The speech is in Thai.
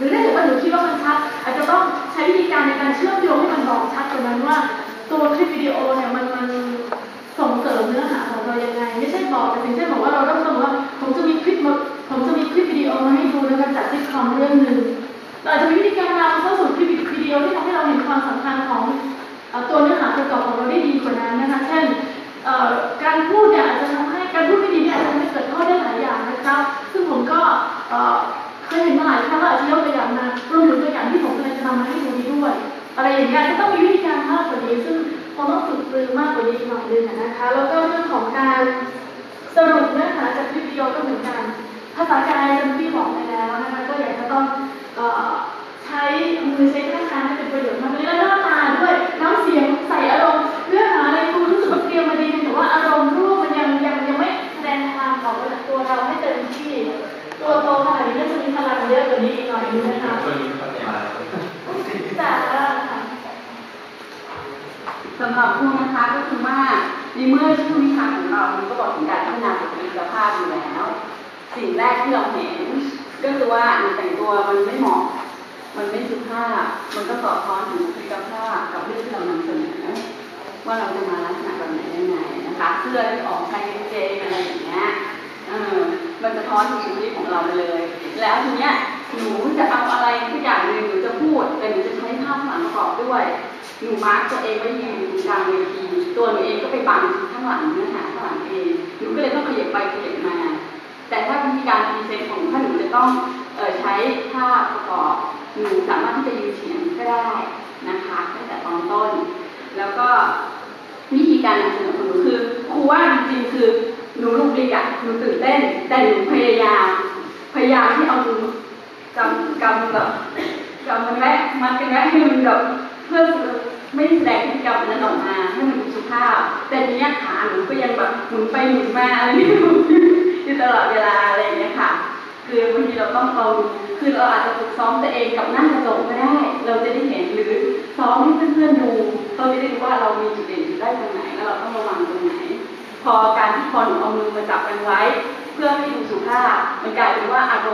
หรือถ้าเกิดว่าหนูคิดว่ามันชัด อาจจะต้องใช้วิธีการในการเชื่อมโยงให้มันบอกชัดกว่านั้นว่า ตัวคลิปวิดีโอเนี่ยมันมันส่งเสริมเนื้อหาของเรายังไง ไม่ใช่บอกแต่เพียงแค่บอกว่าเราต้องบอกว่าผมจะมีคลิปมาผมจะมีคลิปวิดีโอมาให้ดูนะคะจากซิทคอมเรื่องหนึ่งเราอาจจะมีวิธีการนำเข้าสู่คลิปวิดีโอที่ทำให้เราเห็นความสำคัญของตัวเนื้อหาประกอบของเราได้ดีกว่านั้นนะคะ เช่นการพูดเนี่ยอาจจะทำให้การพูดไม่ดีเนี่ยอาจจะทำให้เกิดข้อได้หลายอย่างนะคะ ซึ่งผมก็ เอ่อเคยเห็นมาหลายครั้งแล้วอาจจะยกตัวอย่างมารวมถึงตัวอย่างที่ผมกำลังจะนำมาให้ดูนี้ด้วย อะไรอย่างเงี้ยก็ต้องมีวิธีการมากกว่านี้ ซึ่งคงต้องฝึกปรือมากกว่านี้หน่อยนึงนะคะ แล้วก็เรื่องของการสรุปเนื้อหาจากคลิปวิดีโอก็เหมือนกัน ภาษากายจำที่บอกไปแล้วนะคะก็อยากจะต้องใช้มือใช้ ตัวโตขนาดนี้น่าจะมีพลังเยอะกว่านี้อีกหน่อยนึงนะคะคนนี้เข้าใจมาแต่ว่าค่ะสำหรับครูนะคะก็คือว่าในเมื่อชื่อวิชาของเรามันก็บอกถึงการพัฒนาบุคลิกภาพอยู่แล้ว สิ่งแรกที่เราเห็นก็คือว่าหนูแต่งตัวมันไม่เหมาะ มันไม่สุภาพ มันก็สอดคล้องถึงบุคลิกภาพกับเรื่องที่เรานำเสนอว่าเราจะมาลักษณะแบบไหนยังไงนะคะ เสื้อที่ออกชายกางเกงอะไรอย่างเงี้ยเออ มันจะท้อนถึงชีวิตของเราไปเลย แล้วทีเนี้ยหนูจะเอาอะไรทุกอย่างเลยหนูจะพูดแต่หนูจะใช้ภาพข้างหลังประกอบด้วย หนูมาร์กตัวเองไว้ยืนกลางเวทีตัวหนูเองก็ไปบังข้างหลังเนื้อหาข้างหลังเองหนูก็เลยต้องขยับไปขยับมา แต่ถ้าวิธีการพรีเซนต์ของถ้าหนูจะต้องเออใช้ภาพประกอบ หนูสามารถที่จะยืนเฉียงก็ได้นะคะตั้งแต่ตอนต้น แล้วก็วิธีการนำเสนอของหนูคือครูว่าจริงๆคือ หนูลูกดีอะหนูตื่นเต้น แต่หนูพยายาม พยายามที่เอามือกำกำแบบกำมันแวะมัดกันแวะให้มันแบบเพื่อไม่แสดงพฤติกรรมนั้นออกมาให้มันดูสุภาพ แต่ทีเนี้ยขาหนูก็ยังแบบหมุนไปหมุนมาอะไรไม่รู้อยู่ตลอดเวลาอะไรอย่างเงี้ยค่ะ คือบางทีเราต้องเราคือเราอาจจะฝึกซ้อมตัวเองกับหนั่งกระจกก็ได้ เราจะได้เห็นหรือซ้อมให้เพื่อนๆดูเขาจะได้รู้ว่าเรามีจุดเด่นอยู่ได้ตรงไหนแล้วเราต้องระวังตรงไหน พอการที่พอหนูเอามือมาจับกันไว้ เพื่อให้ดูสุภาพมันกลายเป็นว่าอารมณ์